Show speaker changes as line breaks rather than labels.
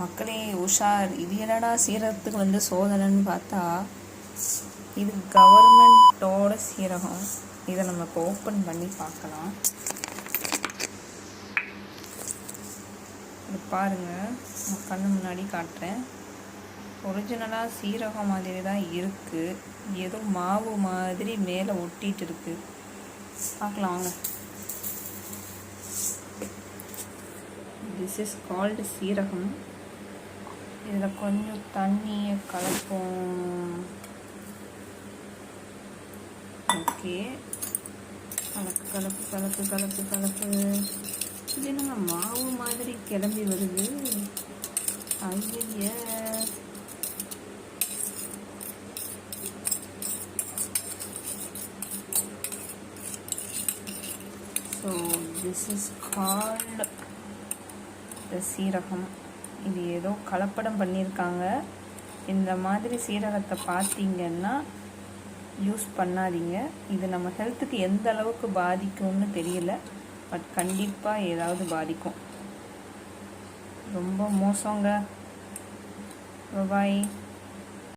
மக்களே உஷார். இது என்னடா சீரகத்துக்கு வந்து சோதனைன்னு பார்த்தா இது கவர்மெண்ட்டோட சீரகம். இதை நம்ம இப்போ ஓப்பன் பண்ணி பார்க்கலாம். இது பாருங்க. நான் கண்ணு முன்னாடி காட்டுறேன். ஒரிஜினலாக சீரகம் மாதிரி தான் இருக்குது ஏதோ மாவு மாதிரி மேலே ஒட்டிகிட்டு இருக்கு. பார்க்கலாம் வாங்க. திஸ் இஸ் கால்டு சீரகம். இதில் கொஞ்சம் தண்ணியை கலப்போம். ஓகே. கலக்கு கலப்பு கலப்பு கலப்பு கலப்பு இது என்னங்க மாவு மாதிரி கிளம்பி வருது. ஐய so this is called the seeragam. இது ஏதோ கலப்படம் பண்ணியிருக்காங்க. இந்த மாதிரி சீரகத்தை பார்த்தீங்கன்னா யூஸ் பண்ணாதீங்க. இது நம்ம ஹெல்த்துக்கு எந்த அளவுக்கு பாதிக்கும்னு தெரியல. பட் கண்டிப்பாக ஏதாவது பாதிக்கும். ரொம்ப மோசங்க. பாய்